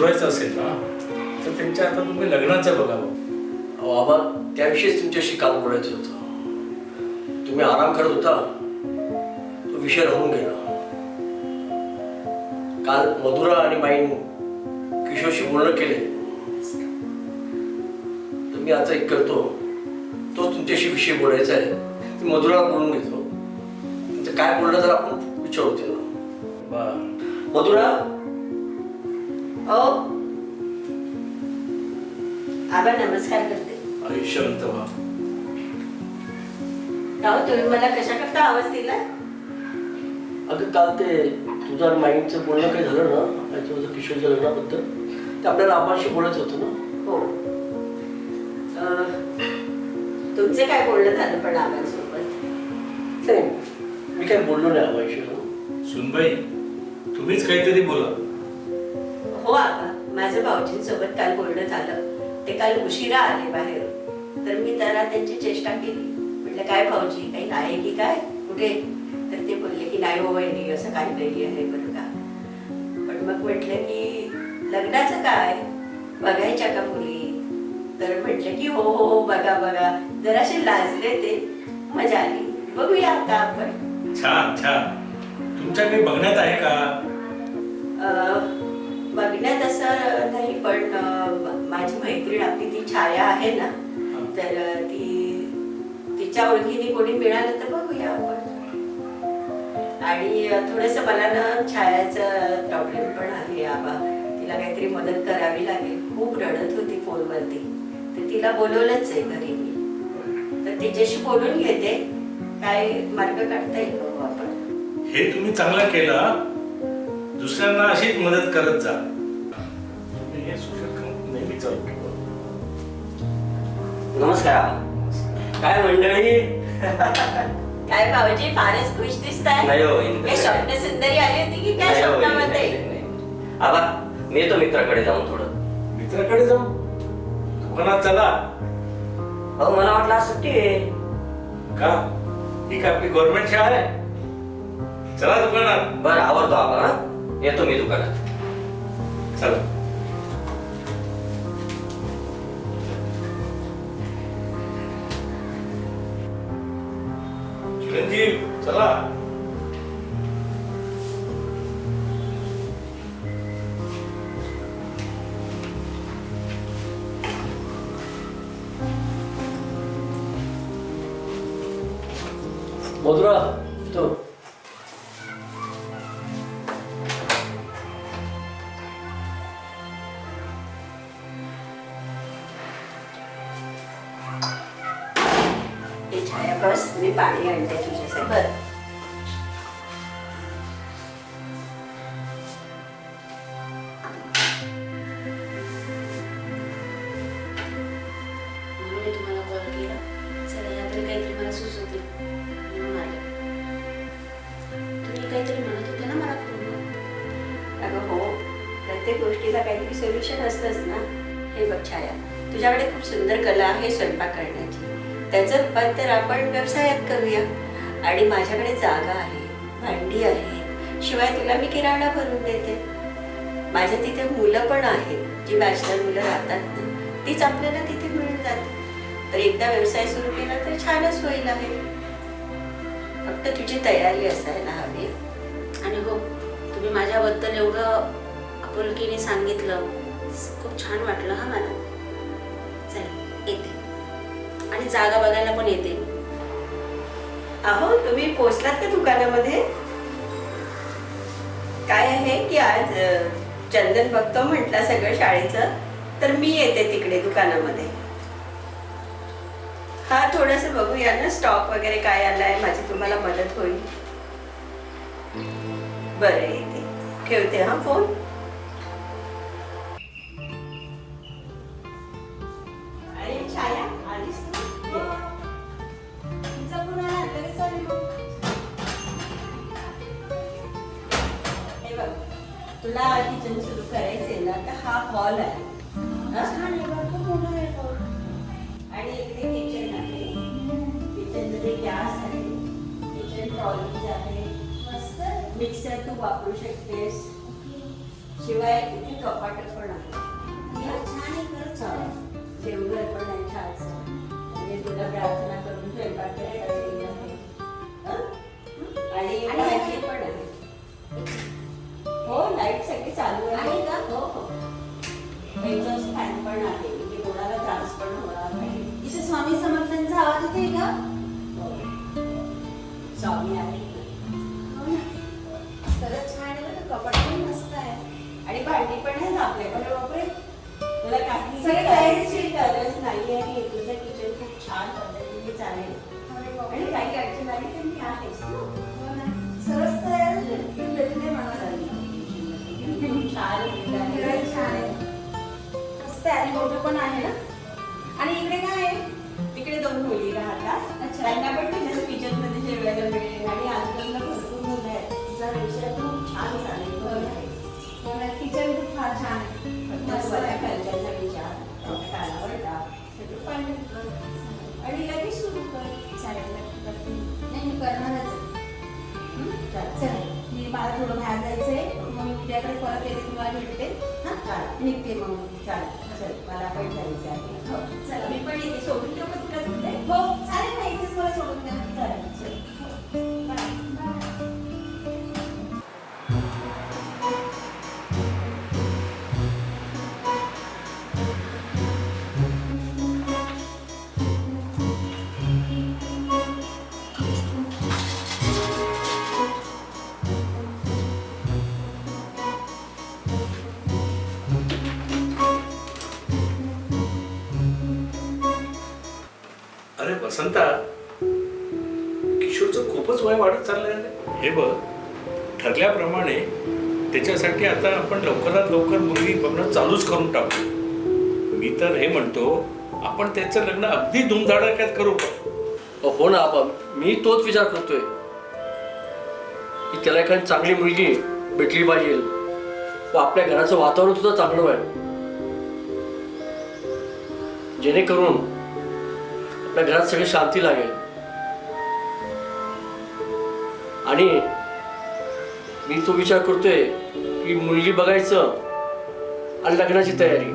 सुधरायचं असेल ना तर त्यांच्या आता तुम्ही लग्नाचं बघावं. अहो आबा त्याविषयीच तुमच्याशी काल बोलायचं होतं. तुम्ही आराम करत होता. तो विषय राहून गेला. काल मधुरा आणि माईन किशोरशी बोलणं केले. तर मी आता एक करतो. तोच तुमच्याशी विषय बोलायचा आहे. ती मधुराला बोलून घेतो. त्यांचं काय बोलणं जर आपण विचारू त्यांना बा मधुरा आबा नमस्कार करते. आयुष्यवंत व्हा. राहू तुम्ही मला कशा करता आवाज दिला? अगं काल ते तुझं आणि माईंचं बोलणं काही झालं ना याच्याबद्दल किशोरच्या लग्नाबद्दल ते आपल्याला आबाशी बोलायचं होतं ना. हो. अं, तुमचे काय बोलणं झालं पण आबांसोबत नाही मी काही बोललो नाही आबाईशी सुनबाई तुम्हीच काहीतरी बोला. हो आबा माझं भाऊजींसोबत काल बोलणं झालं. ते काल उशिरा आले बाहेर. तर मी त्याला त्यांची चेष्टा केली. म्हटलं काय भाऊजी काही आहे की काय? कुठे? तर ते बोलले की नाही हो वहिनी असं काही नाही आहे बरं का. पण मग म्हटलं की लग्नाचं काय? बघायच्या का मुली? तर म्हटलं की हो हो हो बघा बघा. जराशे लाजले ते. मजा आली. बघूया आता आपण. छान छान. तुमच्याकडे बघण्यात आहे का? आहे ना. तर ती तिच्या ओळखीने कोणी मिळालं तर बघूया आपण. आणि थोडस मला ना छायाचं प्रॉब्लेम पण आहे आबा. तिला काहीतरी मदत करावी लागेल. खूप रडत होती फोनवरती. तर तिला बोलवलंच आहे घरी मी. तर तिच्याशी बोलून घेते. काय मार्ग काढता येईल बघू आपण. हे तुम्ही चांगलं केलं. दुसऱ्यांना अशीच मदत करत जा. हे सुशक नेहमी चालू. नमस्कार. काय मंडळी? काय भाऊजी फारच खुश दिसताय. नाही हो, इंद्र. काय स्वप्न सुंदरी आली होती की काय नाही हो, नाही, स्वप्नामध्ये? नाही, नाही. आबा मी येतो मित्राकडे जाऊन थोडं. मित्राकडे जाऊ? दुकानात चला. अहो मला वाटलं आज सुट्टी आहे. का? ही का आपली गव्हर्नमेंट शाळा आहे. चला दुकानात. बरं आवडतो आबा हं? येतो मी दुकानात. चला. चिरंजीव चला मधुरा तो हे छाया बस मी पाणी आणते तुझ्यासाठी बरं म्हणून तुम्हाला कॉल केला चला यातरी काहीतरी मला सुचवते म्हणून आले तुम्ही काहीतरी म्हणत होते ना मला अगं हो प्रत्येक गोष्टीला काहीतरी सोल्युशन असतंच ना हे बघ छाया तुझ्याकडे खूप सुंदर कला आहे स्वयंपाक करण्याची त्याचं रूपांतर आपण व्यवसायात करूया. आणि माझ्याकडे जागा आहे भांडी आहे शिवाय तुला मी किराणा भरून देते. माझ्या तिथे मुलं पण आहेत जी बॅचलर मुलं राहतात ना तीच आपल्याला तिथे मिळून जाते तर एकदा व्यवसाय सुरू केला तर छानच होईल आहे. फक्त तुझी तयारी असायला हवी. आणि हो तुम्ही माझ्याबद्दल एवढं आपुलकीने सांगितलं खूप छान वाटलं हा मला चल येते. आणि जागा बघायला पण येते. अहो तुम्ही पोचलात का दुकानामध्ये? काय आहे की आज चंदन बघतो म्हटलं सगळं शाळेचं तर मी येते तिकडे दुकानामध्ये. हा थोडस बघूया ना स्टॉक वगैरे काय आलाय माझी तुम्हाला मदत होईल. बरं येते. ठेवते हा फोन. तुला किचन सुरू करायचंय ना तर हा हॉल आहे. हा? आणि इकडे किचन आहे. किचनमध्ये गॅस आहे किचन ट्रॉलीज आहे मिक्सर तू वापरू शकतेस. शिवाय इथे कपाट पण आहे तुला काही सगळं तयारीची गरज नाही आणि तुझं किचन खूप छान पद्धतीने चालेल. आणि काही अडचण आली तर मी आहेच. हो ना. सरस तयार. भेटले मला खूप छान आहे. खरंच छान आहे. मस्त आणि मोठं पण आहे ना. आणि इकडे काय आहे? तिकडे दोन मुली राहतात. त्यांना पण तिच्याच किचनमध्ये जेवायला मिळेल आणि आजकालला भरपूर मुलं आहेत. तिचा विषय खूप छान चालेल हो किचन खूप फार छान आहे. हा चालेल. निघते मग मी. चालेल चल वसंता किशोरचं खूपच वय वाढत चाललंय हे बघ ठरल्याप्रमाणे त्याच्यासाठी आता आपण लवकरात लवकर मुलगी बघणं चालूच करून टाकू. मी तर हे म्हणतो आपण त्याचं लग्न अगदी धुमधडाक्यात करू हो ना आबा. मी तोच विचार करतोय. की त्याला एखादी चांगली मुलगी भेटली पाहिजे. व आपल्या घराचं वातावरण सुद्धा चांगलं आहे जेणेकरून आपल्या घरात सगळी शांती लागेल. आणि मी तो विचार करतोय की मुलगी बघायचं आणि लग्नाची तयारी.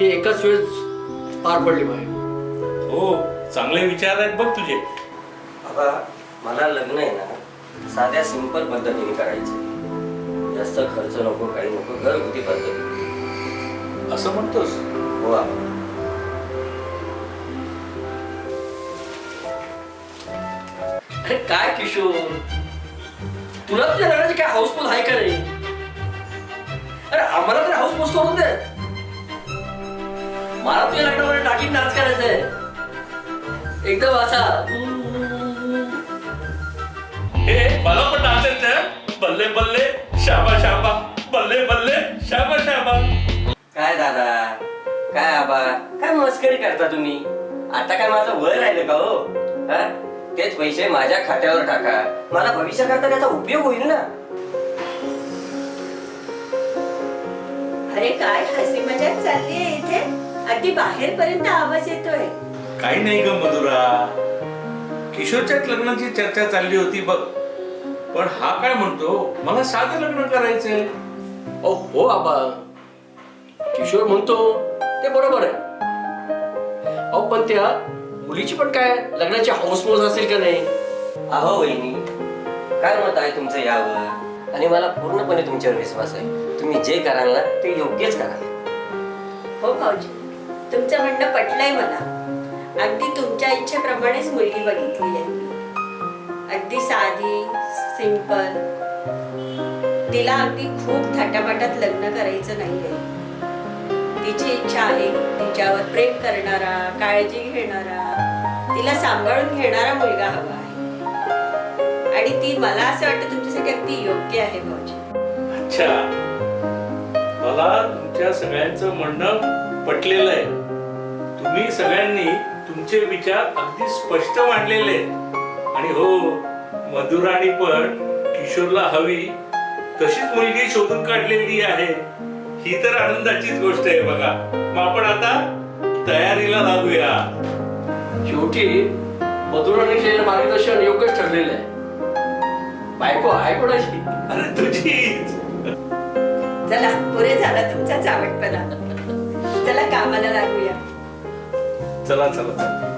ही एकाच वेळेस पार पडली पाहिजे हो चांगले विचार आहेत बघ तुझे. बाबा मला लग्न आहे ना साध्या सिंपल पद्धतीने करायचं जास्त खर्च नको काही नको घरगुती पद्धती. असं म्हणतोस? हो आबा. अरे काय किशोर? तुला तुझ्या लग्नाची काय हाऊसफुल आहे का नाही? अरे आम्हाला तर हाऊसफुल करून दे. मला तुझ्या लग्नामध्ये टाकीत नाच करायचंय एकदम असा. हे मला पण नाचायचं बल्ले बल्ले शाबा शाबा. बल्ले बल्ले शाबा शाबा. काय दादा? काय आबा? काय मस्करी करता तुम्ही? आता काय माझं वय राहिलं का हो? हा? तेच पैसे माझ्या खात्यावर टाका. मला भविष्याकरता त्याचा उपयोग होईल ना. अरे काय हसी मजाक चालली आहे इथे? अगदी बाहेरपर्यंत आवाज येतोय. काही नाही ग मधुरा. किशोरच्याच लग्नाची चर्चा चालली होती बघ. पण हा काय म्हणतो? मला साधं लग्न करायचंय. ओ हो आबा. किशोर म्हणतो ते बरोबर आहे. अहो पण त्या मुलीची पण काय? लग्नाची हाऊसफुल असेल का नाही? अहो वहिनी काय मत आहे तुमचं यावर? आणि मला पूर्णपणे तुमच्यावर विश्वास आहे. तुम्ही जे कराल ना ते योग्यच कराल. हो भाऊजी. तुमचं म्हणणं पटलंय मला. अगदी तुमच्या इच्छेप्रमाणेच मुलगी बघितली आहे मी. अगदी साधी सिंपल तिला अगदी खूप थाटामाटात लग्न करायचं नाहीये. तिची इच्छा आहे. तिच्यावर प्रेम करणारा काळजी घेणारा तिला सांभाळून घेणारा मुलगा हवा आहे. आणि ती मला असं वाटतं तुमच्यासाठी अगदी योग्य आहे भाऊजी. अच्छा. मला तुमच्या सगळ्यांचं म्हणणं पटलेलं आहे. तुम्ही सगळ्यांनी तुमचे विचार अगदी स्पष्ट मांडलेले आहेत. आणि हो मधुराणी पण किशोरला हवी तशीच मुलगी शोधून काढलेली आहे. ही तर आनंदाचीच गोष्ट आहे बघा. मग आपण आता तयारीला लागूया. शेवटी मधुराने केलेलं मार्गदर्शन योग्यच ठरलेलं आहे. बायको आहे कोणाची? अरे तुझीच. चला पुरे झाला तुमचा चावटपणा चला कामाला लागूया. चला चला चला.